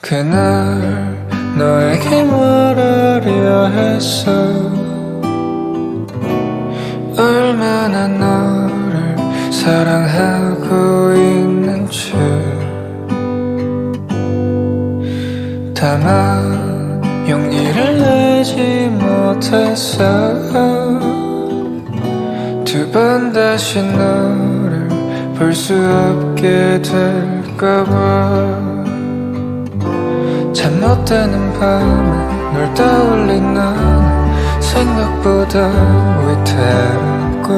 그날 너에게 말하려 했어. 얼마나 너를 사랑하고 있는지 다만 용기를 내지 못했어. 두 번 다시 너를 볼 수 없게 될까봐 잠 못 드는 밤에 널 떠올린 난 생각보다 위태롭고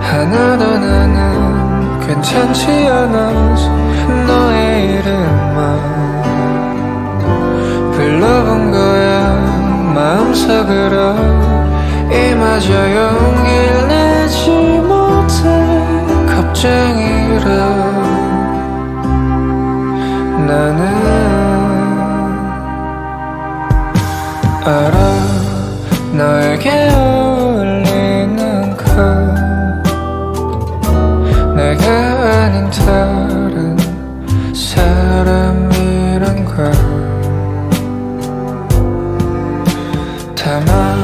하나도 나는 괜찮지 않아서 너의 이름만 불러본 거야. 마음속으로 이마저 용기를 내지 못해 겁쟁이라 나는 알아 너에게 어울리는 것 내가 아닌 다른 사람이란 걸. 다만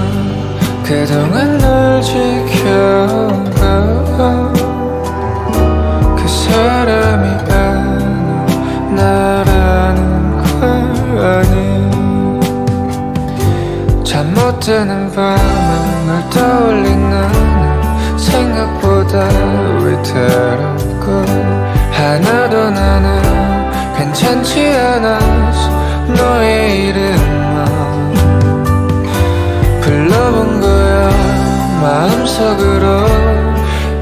그동안 널 지켜 잠못 드는 밤에 널 떠올린 나는 생각보다 위태롭고 하나도 나는 괜찮지 않아서 너의 이름만 불러본 거야. 마음속으로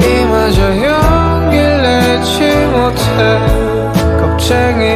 이마저 용기를 내지 못해. 겁쟁이